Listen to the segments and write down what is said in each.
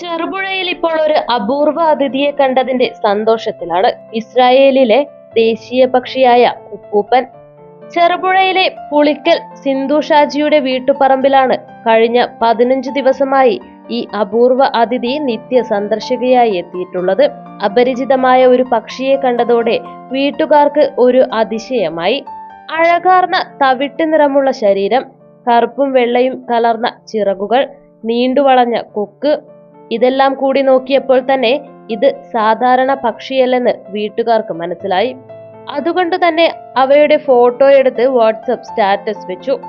ചെറുപുഴയിൽ ഇപ്പോൾ ഒരു അപൂർവ അതിഥിയെ കണ്ടതിന്റെ സന്തോഷത്തിലാണ് ഇസ്രായേലിലെ ദേശീയ പക്ഷിയായ ഉപ്പൂപ്പൻ ചെറുപുഴയിലെ പുളിക്കൽ സിന്ധു ഷാജിയുടെ വീട്ടുപറമ്പിലാണ് കഴിഞ്ഞ പതിനഞ്ച് ദിവസമായി ഈ അപൂർവ അതിഥി നിത്യ സന്ദർശകയായി എത്തിയിട്ടുള്ളത്. അപരിചിതമായ ഒരു പക്ഷിയെ കണ്ടതോടെ വീട്ടുകാർക്ക് ഒരു അതിശയമായി. അഴകാർന്ന തവിട്ട് നിറമുള്ള ശരീരം കറുപ്പും വെള്ളയും കലർന്ന ചിറകുകൾ നീണ്ടുവളഞ്ഞ കൊക്ക് ഇതെല്ലാം കൂടി നോക്കിയപ്പോൾ തന്നെ ഇത് സാധാരണ പക്ഷിയല്ലെന്ന് വീട്ടുകാർക്ക് മനസ്സിലായി. അതുകൊണ്ട് തന്നെ അവയുടെ ഫോട്ടോ എടുത്ത് വാട്സപ്പ് സ്റ്റാറ്റസ് വെച്ചു.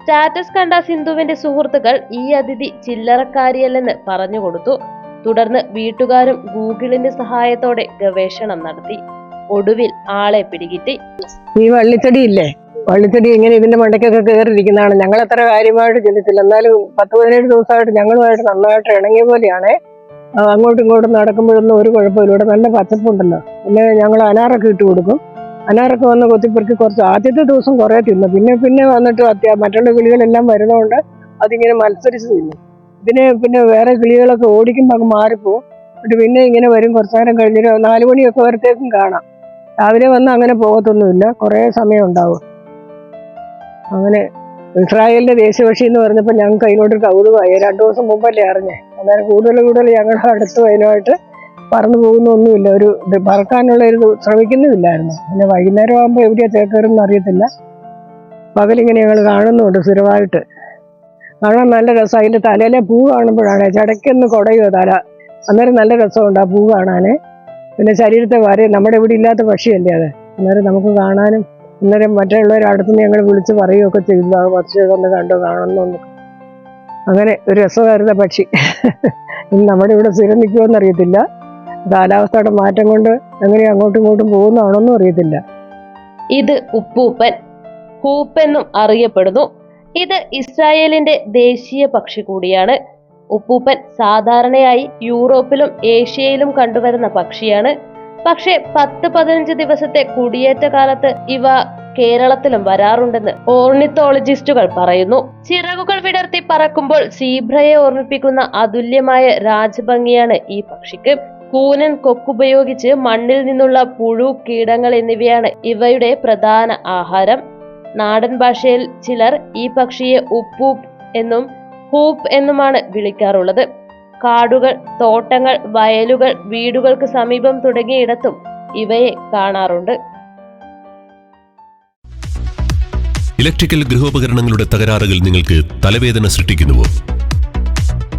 സ്റ്റാറ്റസ് കണ്ട സിന്ധുവിന്റെ സുഹൃത്തുക്കൾ ഈ അതിഥി ചില്ലറക്കാരിയല്ലെന്ന് പറഞ്ഞു കൊടുത്തു. തുടർന്ന് വീട്ടുകാരും ഗൂഗിളിന്റെ സഹായത്തോടെ ഗവേഷണം നടത്തി. ഒടുവിൽ ആളെ പിടികിട്ടി. ഈ വള്ളിത്തടി ഇല്ലേ വള്ളിച്ചെടി ഇങ്ങനെ ഇതിന്റെ മണ്ടയ്ക്കൊക്കെ കയറിയിരിക്കുന്നതാണ് ഞങ്ങൾ അത്ര കാര്യമായിട്ട് ചിന്തിച്ചില്ല. എന്നാലും പത്ത് പതിനേഴ് ദിവസമായിട്ട് ഞങ്ങളുമായിട്ട് നന്നായിട്ട് ഇണങ്ങിയ പോലെയാണ്. അങ്ങോട്ടും ഇങ്ങോട്ടും നടക്കുമ്പോഴൊന്നും ഒരു കുഴപ്പമില്ല. ഇവിടെ നല്ല പച്ചപ്പുണ്ടല്ലോ. പിന്നെ ഞങ്ങൾ അനാറൊക്കെ ഇട്ട് കൊടുക്കും. അനാറൊക്കെ വന്ന് കൊത്തിപ്പെറുക്കി കുറച്ച് ആദ്യത്തെ ദിവസം കുറേ തിന്നു. പിന്നെ പിന്നെ വന്നിട്ട് അത്യാ മറ്റുള്ള കിളികളെല്ലാം വരുന്നതുകൊണ്ട് അതിങ്ങനെ മത്സരിച്ച് തിന്നു. ഇതിന് പിന്നെ വേറെ കിളികളൊക്കെ ഓടിക്കുമ്പോൾ അങ്ങ് മാറിപ്പോവും. എന്നിട്ട് പിന്നെ ഇങ്ങനെ വരും. കുറച്ച് നേരം കഴിഞ്ഞൊരു നാല് മണിയൊക്കെ വരത്തേക്കും കാണാം. രാവിലെ വന്ന് അങ്ങനെ പോകത്തൊന്നുമില്ല. കുറേ സമയം ഉണ്ടാവും. അങ്ങനെ ഇസ്രായേലിന്റെ ദേശീയപക്ഷി എന്ന് പറഞ്ഞപ്പോൾ ഞങ്ങൾക്ക് അതിനോട് കൗതുകമായി. രണ്ടു ദിവസം മുമ്പല്ലേ അറിഞ്ഞേ? അന്നേരം കൂടുതൽ കൂടുതൽ ഞങ്ങളുടെ അടുത്ത് അതിനുമായിട്ട് പറന്നു പോകുന്നൊന്നുമില്ല. ഒരു പറക്കാനുള്ള ഒരു ശ്രമിക്കുന്നുമില്ലായിരുന്നു. പിന്നെ വൈകുന്നേരം ആകുമ്പോൾ എവിടെയാ ചേക്കേറുന്ന അറിയത്തില്ല. പകലിങ്ങനെ ഞങ്ങൾ കാണുന്നുണ്ട് സ്ഥിരമായിട്ട്. കാണാൻ നല്ല രസം. അതിന്റെ തലയിലെ പൂ കാണുമ്പോഴാണ് ചടയ്ക്കൊന്ന് കുടയോ തല. അന്നേരം നല്ല രസമുണ്ട് ആ പൂ കാണാന്. പിന്നെ ശരീരത്തെ വരെ നമ്മുടെ ഇവിടെ ഇല്ലാത്ത പക്ഷിയല്ലേ അത്? അന്നേരം നമുക്ക് കാണാനും അന്നേരം മറ്റുള്ളവരുടെ അടുത്തുനിന്ന് ഞങ്ങൾ വിളിച്ച് പറയുകയൊക്കെ ചെയ്തു. ആ പക്ഷി ഒന്ന് കണ്ടോ കാണണമെന്ന് അങ്ങനെ ഒരു രസമായിരുന്ന പക്ഷി. നമ്മുടെ ഇവിടെ സ്ഥിരം നിൽക്കുമോ എന്നറിയത്തില്ല കാലാവസ്ഥയുടെ മാറ്റം കൊണ്ട് എങ്ങനെ അങ്ങോട്ടും ഇങ്ങോട്ടും പോകുന്നതാണോന്നും അറിയത്തില്ല. ഇത് ഉപ്പൂപ്പൻ. ഹൂപ്പെന്നും അറിയപ്പെടുന്നു. ഇത് ഇസ്രായേലിന്റെ ദേശീയ പക്ഷി കൂടിയാണ്. ഉപ്പൂപ്പൻ സാധാരണയായി യൂറോപ്പിലും ഏഷ്യയിലും കണ്ടുവരുന്ന പക്ഷിയാണ്. പക്ഷേ പത്ത് പതിനഞ്ച് ദിവസത്തെ കുടിയേറ്റ കാലത്ത് ഇവ കേരളത്തിലും വരാറുണ്ടെന്ന് ഓർണിത്തോളജിസ്റ്റുകൾ പറയുന്നു. ചിറകുകൾ വിടർത്തി പറക്കുമ്പോൾ സീബ്രയെ ഓർമ്മിപ്പിക്കുന്ന അതുല്യമായ രാജഭംഗിയാണ് ഈ പക്ഷിക്ക്. കൂനൻ കൊക്കുപയോഗിച്ച് മണ്ണിൽ നിന്നുള്ള പുഴു കീടങ്ങൾ എന്നിവയാണ് ഇവയുടെ പ്രധാന ആഹാരം. നാടൻ ഭാഷയിൽ ചിലർ ഈ പക്ഷിയെ ഉപ്പൂപ്പ് എന്നും ഹൂപ്പ് എന്നുമാണ് വിളിക്കാറുള്ളത്. കാടുകൾ തോട്ടങ്ങൾ വയലുകൾ വീടുകൾക്ക് സമീപം തുടങ്ങിയിടത്തും ഇവയെ കാണാറുണ്ട്. ഇലക്ട്രിക്കൽ ഗൃഹോപകരണങ്ങളുടെ തകരാറുകൾ നിങ്ങൾക്ക് തലവേദന സൃഷ്ടിക്കുന്നുവോ?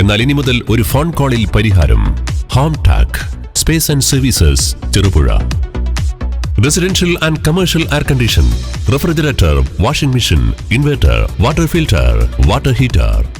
എന്നാൽ ഇനി മുതൽ ഒരു ഫോൺ കോളിൽ പരിഹാരം home Tak space and services Cherupuzha. Residential and commercial air condition refrigerator washing machine inverter water filter water heater.